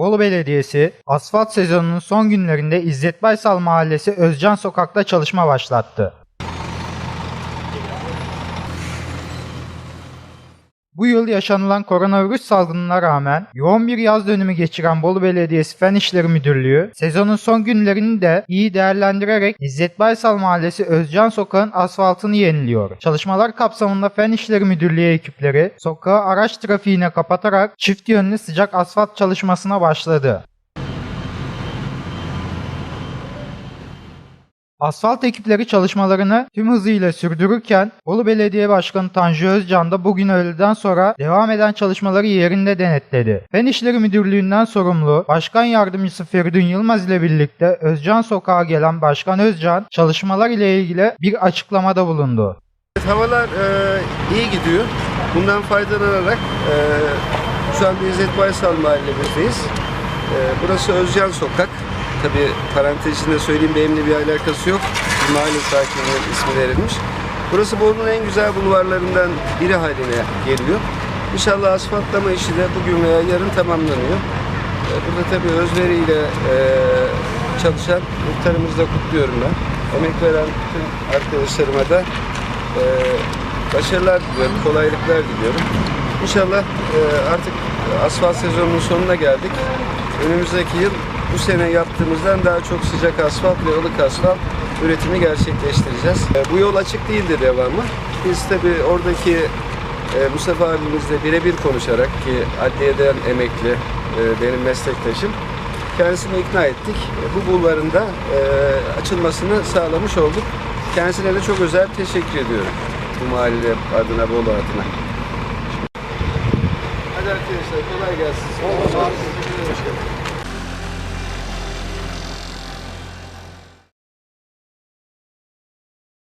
Bolu Belediyesi asfalt sezonunun son günlerinde İzzet Baysal Mahallesi Özcan Sokak'ta çalışma başlattı. Bu yıl yaşanılan koronavirüs salgınına rağmen yoğun bir yaz dönümü geçiren Bolu Belediyesi Fen İşleri Müdürlüğü sezonun son günlerini de iyi değerlendirerek İzzet Baysal Mahallesi Özcan Sokak'ın asfaltını yeniliyor. Çalışmalar kapsamında Fen İşleri Müdürlüğü ekipleri sokağı araç trafiğine kapatarak çift yönlü sıcak asfalt çalışmasına başladı. Asfalt ekipleri çalışmalarını tüm hızıyla sürdürürken Bolu Belediye Başkanı Tanju Özcan da bugün öğleden sonra devam eden çalışmaları yerinde denetledi. Fen İşleri Müdürlüğü'nden sorumlu Başkan Yardımcısı Feridun Yılmaz ile birlikte Özcan Sokağa gelen Başkan Özcan çalışmalar ile ilgili bir açıklamada bulundu. Havalar e, iyi gidiyor. Bundan faydalanarak e, şu anda İzzet Baysal mahallemizdeyiz. E, burası Özcan Sokak. Tabi parantez içinde söyleyeyim benimle bir alakası yok. Bir mahalle sakininin ismi verilmiş. Burası Bolu'nun en güzel bulvarlarından biri haline geliyor. İnşallah asfaltlama işi de bugün veya yarın tamamlanıyor. E, burada tabi özveriyle e, çalışan muhtarımızı da kutluyorum ben. Emek veren bütün arkadaşlarıma da e, başarılar diliyorum, kolaylıklar diliyorum. İnşallah e, artık asfalt sezonunun sonuna geldik. Önümüzdeki yıl bu sene yaptığımızdan daha çok sıcak asfalt ve ılık asfalt üretimi gerçekleştireceğiz. E, bu yol açık değildi devamı. Biz tabii oradaki e, Mustafa abimizle birebir konuşarak ki adliyeden emekli e, benim meslektaşım kendisini ikna ettik. Bu bulvarın da açılmasını sağlamış olduk. Kendisine de çok özel teşekkür ediyorum. Bu mahalle adına, Bolu adına. Hadi arkadaşlar kolay gelsin.